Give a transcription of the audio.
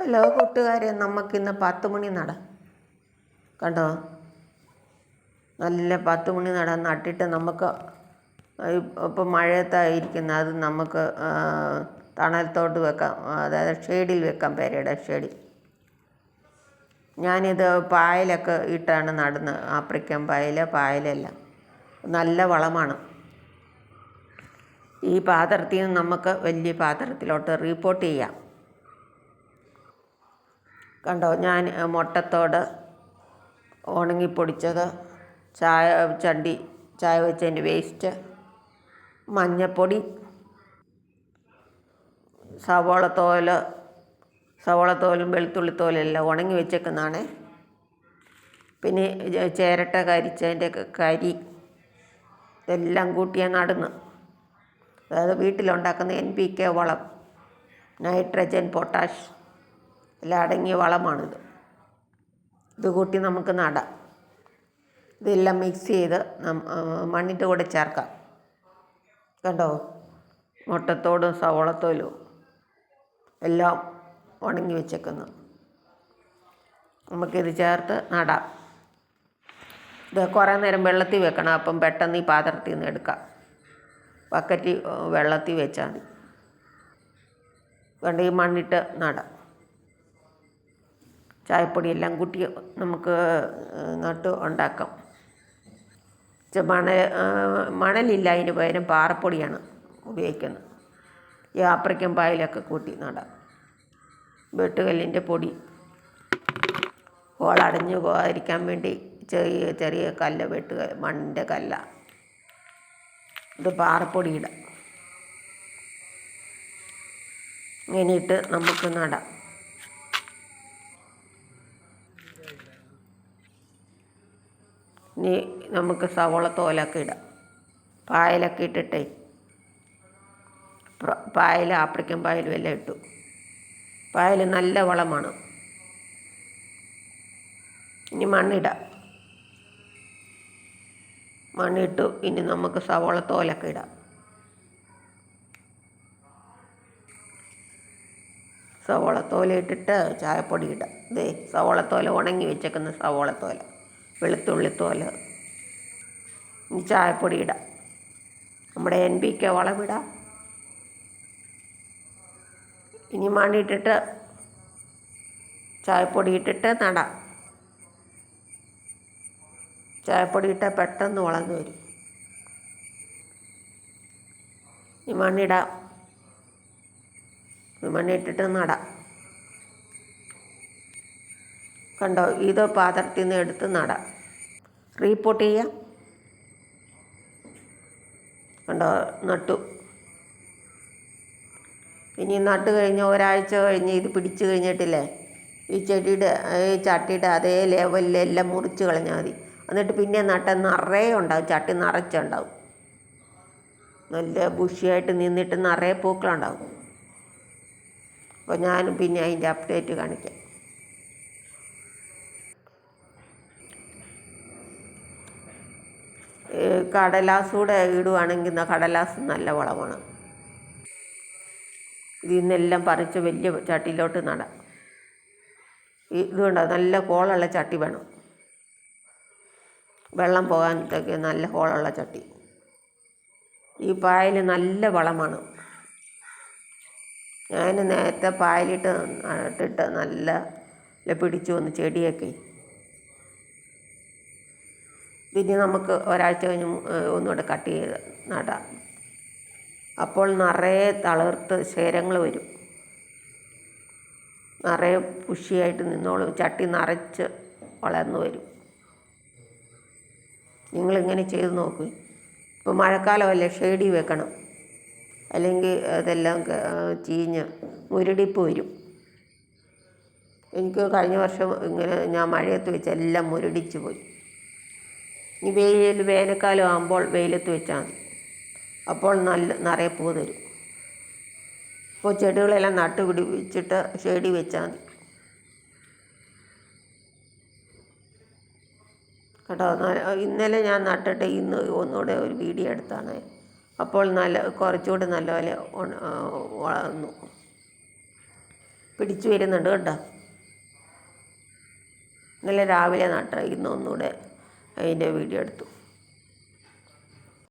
Hello കൂട്ടുകാരെ നമുക്കിന്ന് പത്ത് മണി നട. കണ്ടോ? നല്ല പത്ത് മണി നട നട്ടിട്ട് നമുക്ക് ഇപ്പം മഴയത്തായിരിക്കുന്ന അത് നമുക്ക് തണലത്തോട്ട് വെക്കാം. അതായത് ഷെയ്ഡിൽ വെക്കാം പേരയുടെ ഷെയ്ഡിൽ ഞാനിത് പായലൊക്കെ ഇട്ടാണ് നടുന്നത്. ആഫ്രിക്കൻ പായൽ പായലല്ല. നല്ല വളമാണ്. ഈ പാത്രത്തിൽ നമുക്ക് വലിയ പാത്രത്തിലോട്ട് റിപ്പോർട്ട് ചെയ്യാം. കണ്ടോ ഞാൻ മുട്ടത്തോട് ഉണങ്ങിപ്പൊടിച്ചത് ചായ ചണ്ടി ചായ വെച്ചതിന്റെ വേസ്റ്റ് മഞ്ഞപ്പൊടി സവോള തോൽ സവോള തോലും വെളുത്തുള്ളി തോലും എല്ലാം ഉണങ്ങി വെച്ചേക്കുന്നതാണ്. പിന്നെ ചേരട്ട കരിച്ചതിന്റെ കരി ഇതെല്ലാം കൂട്ടിയാൽ നടന്ന്. അതായത് വീട്ടിലുണ്ടാക്കുന്ന എൻ പി കെ വളം നൈട്രജൻ പൊട്ടാഷ് എല്ലാം അടങ്ങിയ വളമാണിത്. ഇത് കൂട്ടി നമുക്ക് നടാം. ഇതെല്ലാം മിക്സ് ചെയ്ത് മണ്ണിന്റെ കൂടെ ചേർക്കാം. കണ്ടോ? മുട്ടത്തോടും സവോളത്തോലും എല്ലാം ഉണങ്ങി വെച്ചേക്കുന്നു. നമുക്കിത് ചേർത്ത് നടാം. ഇത് കുറേ നേരം വെള്ളത്തിൽ വെക്കണം. അപ്പം പെട്ടെന്ന് ഈ പാത്രത്തിൽ നിന്ന് എടുക്കാം. ബക്കറ്റ് വെള്ളത്തിൽ വെച്ചാൽ മതി. കണ്ട്? ഈ മണ്ണിട്ട് നടാം. ചായപ്പൊടി എല്ലാം കൂട്ടി നമുക്ക് നട്ട് ഉണ്ടാക്കാം. മണൽ മണലില്ല അതിന് പകരം പാറപ്പൊടിയാണ് ഉപയോഗിക്കുന്നത്. ഈ ആപ്രിക്കൻ പായലൊക്കെ കൂട്ടി നടാം. വെട്ടുകല്ലിന്റെ പൊടി അടഞ്ഞു പോകാതിരിക്കാൻ വേണ്ടി ചെറിയ ചെറിയ കല്ല് വെട്ടുക മണ്ണിന്റെ കല്ല. ഇത് പാറപ്പൊടി ഇടാം. ഇങ്ങനെയിട്ട് നമുക്ക് നടാം. ഇനി നമുക്ക് സവോള തോലൊക്കെ ഇടാം. പായലൊക്കെ ഇട്ടിട്ടേ പായൽ ആഫ്രിക്കൻ പായലും എല്ലാം ഇട്ടു. പായൽ നല്ല വളമാണ് ഇനി മണ്ണിടാം. മണ്ണിട്ടു ഇനി നമുക്ക് സവോള തോലൊക്കെ ഇടാം. തോല ഇട്ടിട്ട് ചായപ്പൊടി ഇടാം. ദേ സവോള തോല ഉണങ്ങി വെച്ചേക്കുന്ന സവോള വെളുത്തുള്ളി തോല ചായപ്പൊടി ഇടാം. നമ്മുടെ എൻ പി കെ വളമിടാം ഇനി മണ്ണിട്ടിട്ട് ചായപ്പൊടി ഇട്ടിട്ട് നടാം. ചായപ്പൊടി ഇട്ടാൽ പെട്ടെന്ന് വളർന്നു വരും. ഈ മണ്ണിടാം മണ്ണിട്ടിട്ട് നടാം. കണ്ടോ? ഇത് പാത്രത്തിൽ നിന്ന് എടുത്ത് നടാം. റീപോട്ട് ചെയ്യാം. കണ്ടോ? നട്ടു. ഇനി നട്ട് കഴിഞ്ഞ് ഒരാഴ്ച കഴിഞ്ഞ് ഇത് പിടിച്ചു കഴിഞ്ഞിട്ടില്ലേ? ഈ ചെടിയുടെ ഈ ചട്ടിയുടെ അതേ ലെവലിൽ എല്ലാം മുറിച്ച് കളഞ്ഞാൽ മതി. എന്നിട്ട് പിന്നെ നട്ട നിറയെ ഉണ്ടാവും. ചട്ടി നിറച്ചുണ്ടാവും നല്ല ബുഷിയായിട്ട് നിന്നിട്ട് നിറയെ പൂക്കളുണ്ടാവും അപ്പോൾ ഞാനും പിന്നെ അതിന്റെ അപ്ഡേറ്റ് കാണിക്കാം. ഈ കടലാസ് കൂടെ ഇടുവാണെങ്കിൽ കടലാസ് നല്ല വളമാണ്. ഇതിൽ നിന്നെല്ലാം പറിച്ച് വലിയ ചട്ടിയിലോട്ട് നടാം. ഇതുകൊണ്ട് നല്ല കോളുള്ള ചട്ടി വേണം. വെള്ളം പോകാനത്തേക്ക് നല്ല കോളുള്ള ചട്ടി. ഈ പായൽ നല്ല വളമാണ്. ഞാൻ നേരത്തെ പായലിട്ട് നട്ടിട്ട് നല്ല പിടിച്ചു വന്ന് ചെടിയൊക്കെ പിന്നെ നമുക്ക് ഒരാഴ്ച കഴിഞ്ഞ് ഒന്നുകൂടെ കട്ട് ചെയ്ത് നടാം. അപ്പോൾ നിറയെ തളിർത്ത് ശേരങ്ങൾ വരും. നിറയെ പുഷിയായിട്ട് നിന്നോളും. ചട്ടി നിറച്ച് വളർന്നു വരും. നിങ്ങളിങ്ങനെ ചെയ്ത് നോക്കൂ. ഇപ്പോൾ മഴക്കാലമല്ലേ ഷെയ്ഡി വെക്കണം. അല്ലെങ്കിൽ അതെല്ലാം ചീഞ്ഞ് മുരടിപ്പ് വരും. എനിക്ക് കഴിഞ്ഞ വർഷം ഇങ്ങനെ ഞാൻ മഴയത്ത് വെച്ച് എല്ലാം മുരടിച്ച് പോയി. ഈ വെയിൽ വേനൽക്കാലം ആകുമ്പോൾ വെയിലത്ത് വെച്ചാൽ മതി. അപ്പോൾ നല്ല നിറയെ പൂ തരും. അപ്പോൾ ചെടികളെല്ലാം നട്ടുപിടിപ്പിച്ചിട്ട് ഷെയ്ഡി വെച്ചാൽ മതി. കേട്ടോ ഇന്നലെ ഞാൻ നട്ടിട്ട് ഇന്ന് ഒന്നുകൂടെ ഒരു വീഡിയോ എടുത്താണ്. അപ്പോൾ നല്ല കുറച്ചുകൂടി നല്ലപോലെ വളർന്നു. പിടിച്ചു വരുന്നുണ്ട് കേട്ടോ. ഇന്നലെ രാവിലെ നട്ട ഇന്ന് ഒന്നുകൂടെ അതിന്റെ വീഡിയോ എടുത്തു.